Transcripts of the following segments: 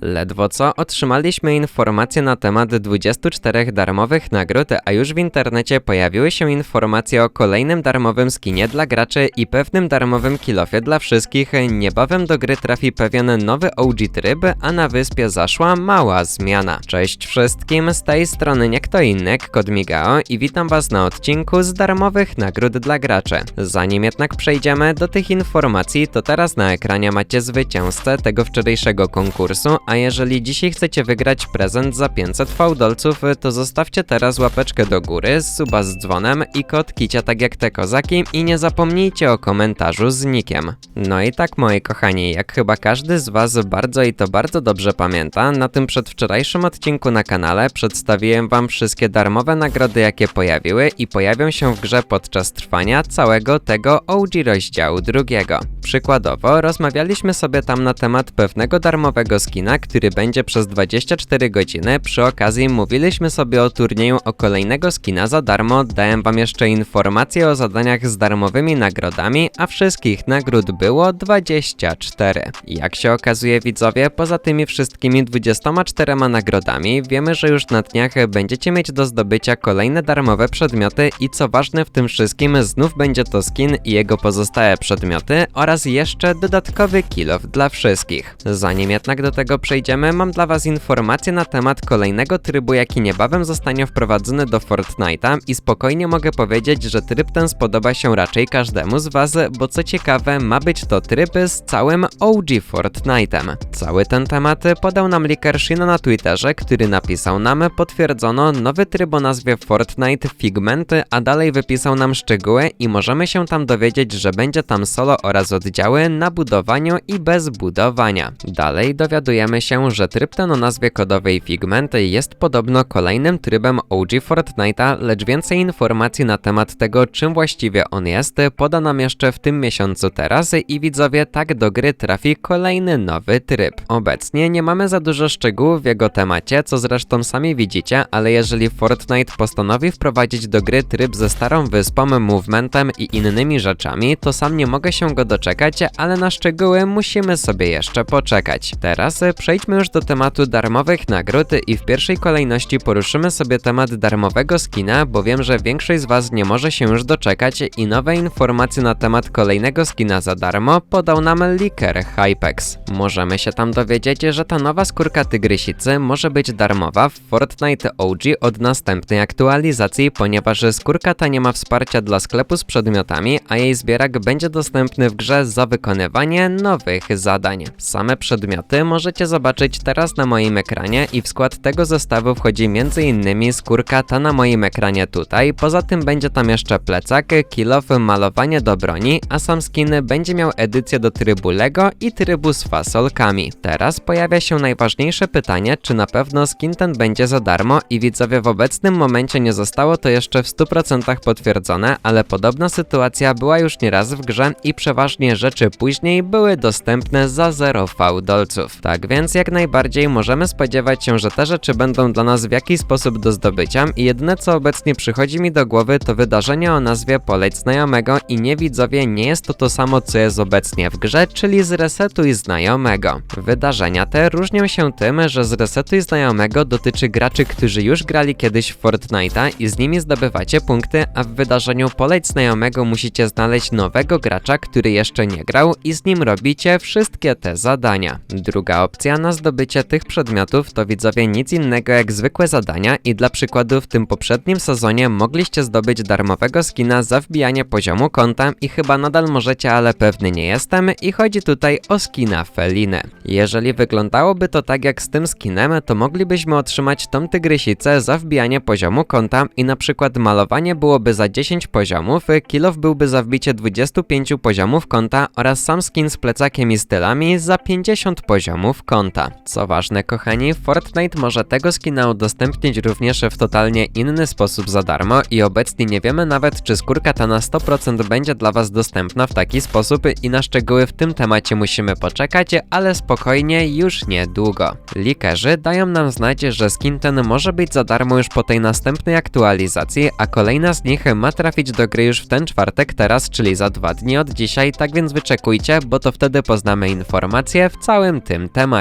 Ledwo co otrzymaliśmy informacje na temat 24 darmowych nagród, a już w internecie pojawiły się informacje o kolejnym darmowym skinie dla graczy i pewnym darmowym kilofie dla wszystkich. Niebawem do gry trafi pewien nowy OG tryb, a na wyspie zaszła mała zmiana. Cześć wszystkim, z tej strony nie kto inny Kod Migao i witam was na odcinku z darmowych nagród dla graczy. Zanim jednak przejdziemy do tych informacji, to teraz na ekranie macie zwycięzcę tego wczorajszego konkursu, a jeżeli dzisiaj chcecie wygrać prezent za 500 fałdolców, to zostawcie teraz łapeczkę do góry, suba z dzwonem i kod kicia tak jak te kozaki i nie zapomnijcie o komentarzu z nikiem. No i tak moi kochani, jak chyba każdy z was bardzo i to bardzo dobrze pamięta, na tym przedwczorajszym odcinku na kanale przedstawiłem wam wszystkie darmowe nagrody jakie pojawiły i pojawią się w grze podczas trwania całego tego OG rozdziału drugiego. Przykładowo, rozmawialiśmy sobie tam na temat pewnego darmowego skina, który będzie przez 24 godziny. Przy okazji mówiliśmy sobie o turnieju o kolejnego skina za darmo. Dałem wam jeszcze informacje o zadaniach z darmowymi nagrodami, a wszystkich nagród było 24. Jak się okazuje widzowie, poza tymi wszystkimi 24 nagrodami, wiemy, że już na dniach będziecie mieć do zdobycia kolejne darmowe przedmioty i co ważne w tym wszystkim, znów będzie to skin i jego pozostałe przedmioty oraz jeszcze dodatkowy kilof dla wszystkich. Zanim jednak do tego przejdziemy, mam dla was informację na temat kolejnego trybu, jaki niebawem zostanie wprowadzony do Fortnite'a i spokojnie mogę powiedzieć, że tryb ten spodoba się raczej każdemu z was, bo co ciekawe, ma być to tryb z całym OG Fortnite'em. Cały ten temat podał nam Liker Shino na Twitterze, który napisał nam, potwierdzono nowy tryb o nazwie Fortnite Figmenty, a dalej wypisał nam szczegóły i możemy się tam dowiedzieć, że będzie tam solo oraz oddziały na budowaniu i bez budowania. Dalej dowiadujemy się, że tryb ten o nazwie kodowej Figmenty jest podobno kolejnym trybem OG Fortnite'a, lecz więcej informacji na temat tego, czym właściwie on jest, poda nam jeszcze w tym miesiącu teraz i widzowie tak do gry trafi kolejny nowy tryb. Obecnie nie mamy za dużo szczegółów w jego temacie, co zresztą sami widzicie, ale jeżeli Fortnite postanowi wprowadzić do gry tryb ze starą wyspą, movementem i innymi rzeczami, to sam nie mogę się go doczekać, ale na szczegóły musimy sobie jeszcze poczekać. Teraz przejdźmy już do tematu darmowych nagród i w pierwszej kolejności poruszymy sobie temat darmowego skina, bo wiem, że większość z was nie może się już doczekać i nowe informacje na temat kolejnego skina za darmo podał nam Liker Hypex. Możemy się tam dowiedzieć, że ta nowa skórka tygrysicy może być darmowa w Fortnite OG od następnej aktualizacji, ponieważ skórka ta nie ma wsparcia dla sklepu z przedmiotami, a jej zbierak będzie dostępny w grze za wykonywanie nowych zadań. Same przedmioty możecie zobaczyć teraz na moim ekranie i w skład tego zestawu wchodzi m.in. skórka ta na moim ekranie tutaj, poza tym będzie tam jeszcze plecak, kilof, malowanie do broni, a sam skin będzie miał edycję do trybu LEGO i trybu z fasolkami. Teraz pojawia się najważniejsze pytanie, czy na pewno skin ten będzie za darmo i widzowie w obecnym momencie nie zostało to jeszcze w 100% potwierdzone, ale podobna sytuacja była już nieraz w grze i przeważnie rzeczy później były dostępne za 0 fałdolców. Tak więc jak najbardziej możemy spodziewać się, że te rzeczy będą dla nas w jakiś sposób do zdobycia i jedyne co obecnie przychodzi mi do głowy to wydarzenie o nazwie Poleć Znajomego i nie widzowie nie jest to to samo co jest obecnie w grze, czyli zresetuj znajomego. Wydarzenia te różnią się tym, że zresetuj znajomego dotyczy graczy, którzy już grali kiedyś w Fortnite'a i z nimi zdobywacie punkty, a w wydarzeniu Poleć Znajomego musicie znaleźć nowego gracza, który jeszcze nie grał i z nim robicie wszystkie te zadania. Druga opcja na zdobycie tych przedmiotów to widzowie nic innego jak zwykłe zadania i dla przykładu w tym poprzednim sezonie mogliście zdobyć darmowego skina za wbijanie poziomu konta i chyba nadal możecie, ale pewny nie jestem i chodzi tutaj o skina Feliny. Jeżeli wyglądałoby to tak jak z tym skinem, to moglibyśmy otrzymać tą tygrysicę za wbijanie poziomu konta i na przykład malowanie byłoby za 10 poziomów, kilof byłby za wbicie 25 poziomów konta oraz sam skin z plecakiem i stylami za 50 poziomów konta. Co ważne kochani, Fortnite może tego skina udostępnić również w totalnie inny sposób za darmo i obecnie nie wiemy nawet czy skórka ta na 100% będzie dla was dostępna w taki sposób i na szczegóły w tym temacie musimy poczekać, ale spokojnie już niedługo. Likerzy dają nam znać, że skin ten może być za darmo już po tej następnej aktualizacji, a kolejna z nich ma trafić do gry już w ten czwartek teraz, czyli za dwa dni od dzisiaj, tak więc wyczekujcie, bo to wtedy poznamy informacje w całym tym temacie.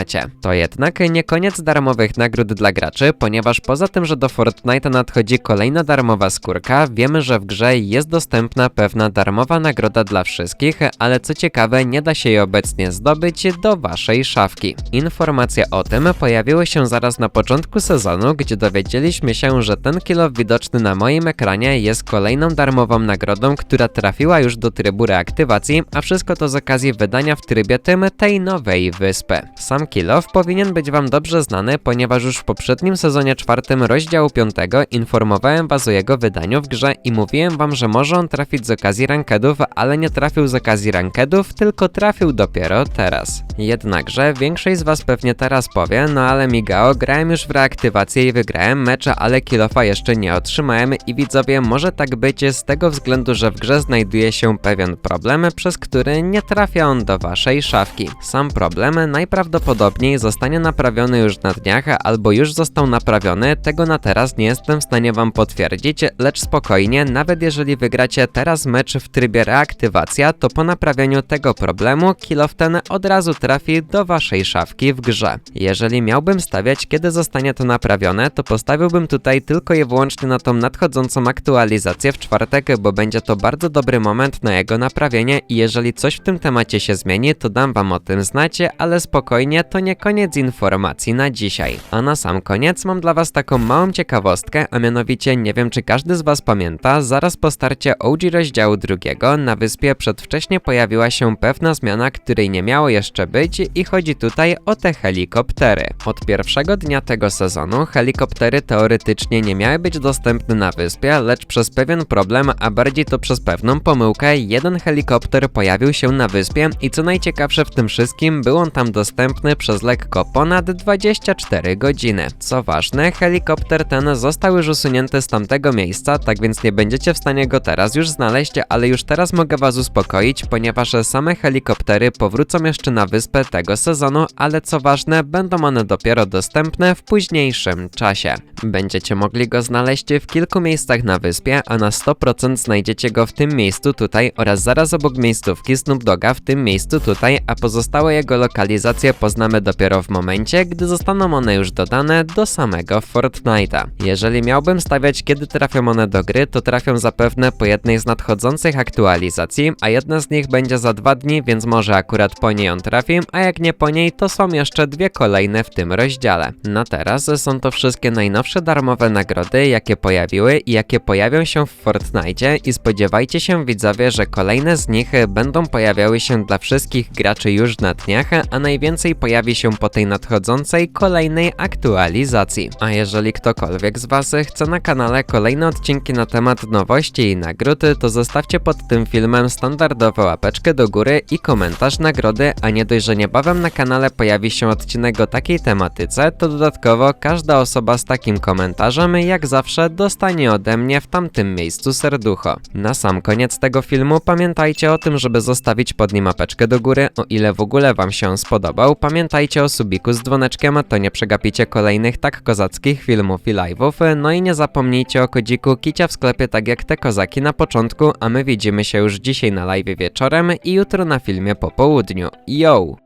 To jednak nie koniec darmowych nagród dla graczy, ponieważ poza tym, że do Fortnite nadchodzi kolejna darmowa skórka, wiemy, że w grze jest dostępna pewna darmowa nagroda dla wszystkich, ale co ciekawe, nie da się jej obecnie zdobyć do waszej szafki. Informacje o tym pojawiły się zaraz na początku sezonu, gdzie dowiedzieliśmy się, że ten kilo widoczny na moim ekranie jest kolejną darmową nagrodą, która trafiła już do trybu reaktywacji, a wszystko to z okazji wydania w trybie tym tej nowej wyspy. Sam Kilof powinien być wam dobrze znany, ponieważ już w poprzednim sezonie czwartym rozdziału 5 informowałem was o jego wydaniu w grze i mówiłem wam, że może on trafić z okazji rankedów, ale nie trafił z okazji rankedów, tylko trafił dopiero teraz. Jednakże większość z was pewnie teraz powie, no ale Migao, grałem już w reaktywację i wygrałem mecze, ale Kilofa jeszcze nie otrzymałem i widzowie może tak być z tego względu, że w grze znajduje się pewien problem, przez który nie trafia on do waszej szafki. Sam problem najprawdopodobniej zostanie naprawiony już na dniach, albo już został naprawiony, tego na teraz nie jestem w stanie wam potwierdzić, lecz spokojnie, nawet jeżeli wygracie teraz mecz w trybie reaktywacja, to po naprawieniu tego problemu kilof ten od razu trafi do waszej szafki w grze. Jeżeli miałbym stawiać, kiedy zostanie to naprawione, to postawiłbym tutaj tylko i wyłącznie na tą nadchodzącą aktualizację w czwartek, bo będzie to bardzo dobry moment na jego naprawienie i jeżeli coś w tym temacie się zmieni, to dam wam o tym znać, ale spokojnie, to nie koniec informacji na dzisiaj. A na sam koniec mam dla was taką małą ciekawostkę, a mianowicie nie wiem czy każdy z was pamięta, zaraz po starcie OG rozdziału drugiego na wyspie przedwcześnie pojawiła się pewna zmiana, której nie miało jeszcze być i chodzi tutaj o te helikoptery. Od pierwszego dnia tego sezonu helikoptery teoretycznie nie miały być dostępne na wyspie, lecz przez pewien problem, a bardziej to przez pewną pomyłkę, jeden helikopter pojawił się na wyspie i co najciekawsze w tym wszystkim, był on tam dostępny przez lekko ponad 24 godziny. Co ważne, helikopter ten został już usunięty z tamtego miejsca, tak więc nie będziecie w stanie go teraz już znaleźć, ale już teraz mogę was uspokoić, ponieważ same helikoptery powrócą jeszcze na wyspę tego sezonu, ale co ważne, będą one dopiero dostępne w późniejszym czasie. Będziecie mogli go znaleźć w kilku miejscach na wyspie, a na 100% znajdziecie go w tym miejscu tutaj oraz zaraz obok miejscówki Snoop Doga w tym miejscu tutaj, a pozostałe jego lokalizacje poznamy dopiero w momencie, gdy zostaną one już dodane do samego Fortnite'a. Jeżeli miałbym stawiać kiedy trafią one do gry, to trafią zapewne po jednej z nadchodzących aktualizacji, a jedna z nich będzie za dwa dni, więc może akurat po niej on trafi, a jak nie po niej, to są jeszcze dwie kolejne w tym rozdziale. Na teraz są to wszystkie najnowsze darmowe nagrody, jakie pojawiły i jakie pojawią się w Fortnite i spodziewajcie się widzowie, że kolejne z nich będą pojawiały się dla wszystkich graczy już na dniach, a najwięcej pojawi się po tej nadchodzącej kolejnej aktualizacji. A jeżeli ktokolwiek z Was chce na kanale kolejne odcinki na temat nowości i nagród, to zostawcie pod tym filmem standardowo łapeczkę do góry i komentarz nagrody, a nie dość, że niebawem na kanale pojawi się odcinek o takiej tematyce, to dodatkowo każda osoba z takim komentarzem jak zawsze dostanie ode mnie w tamtym miejscu serducho. Na sam koniec tego filmu pamiętajcie o tym, żeby zostawić pod nim łapeczkę do góry, o ile w ogóle Wam się spodobał. Pamiętajcie o subiku z dzwoneczkiem, to nie przegapicie kolejnych tak kozackich filmów i live'ów. No i nie zapomnijcie o kodziku kicia w sklepie tak jak te kozaki na początku, a my widzimy się już dzisiaj na live wieczorem i jutro na filmie po południu. Yo!